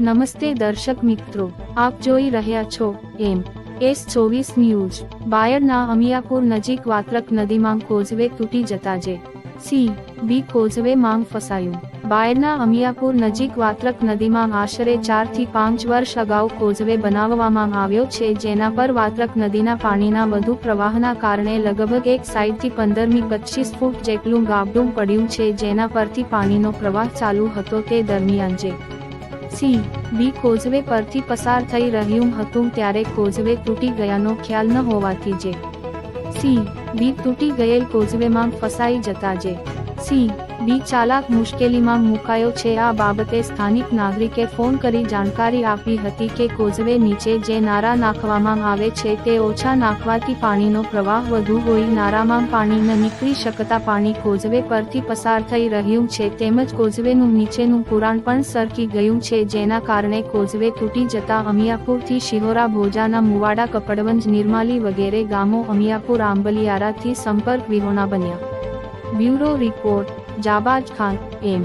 નમસ્તે દર્શક મિત્રો, આપ જોઈ રહ્યા છો એમ એસ ચોવીસ ન્યૂઝ. બાયડના અમિયાપુર નજીક વાત્રક નદીમાં કોઝવે તૂટી જતા જે સી બી કોઝવે માંગ ફસાયું. બાયડના અમિયાપુર નજીક વાત્રક નદીમાં આશરે ચારથી પાંચ વર્ષ અગાઉ કોઝવે બનાવવામાં આવ્યો છે, જેના પર વાત્રક નદીના પાણીના વધુ પ્રવાહના કારણે લગભગ એક સાઈડથી પંદરમી પચીસ ફૂટ જેટલું ગાબડું પડ્યું છે, જેના પરથી પાણીનો પ્રવાહ ચાલુ હતો તે દરમિયાન જે સી બી કોઝવે પરથી પસાર થઈ રહ્યું હતું ત્યારે કોઝવે તૂટી ગયાનો ખ્યાલ ન હોવાથી જે. સી બી તૂટી ગયેલ કોઝવેમાં ફસાઈ જતા જે. સી બી ચાલાક મુશ્કેલીમાં મુકાયો છે. આ બાબતે સ્થાનિક નાગરિકે ફોન કરી જાણકારી આપી હતી કે કોઝવે નીચે જે નારા નાખવામાં આવે છે તે ઓછા નાખવાથી પાણીનો પ્રવાહ વધુ હોય. નારામાં પાણી ન નીકળી શકતા પાણી કોઝવે પરથી પસાર થઈ રહ્યું છે. તેમજ કોઝવેનું નીચેનું પુરાણ પણ સરકી ગયું છે, જેના કારણે કોઝવે તૂટી જતા અમિયાપુરથી શિહોરા, ભોજાના મુવાડા કપડવંજ નિર્માલી વગેરે ગામો અમિયાપુર, આંબલિયારાથી સંપર્ક વિહોણા બન્યા. Bureau report Jabaz Khan M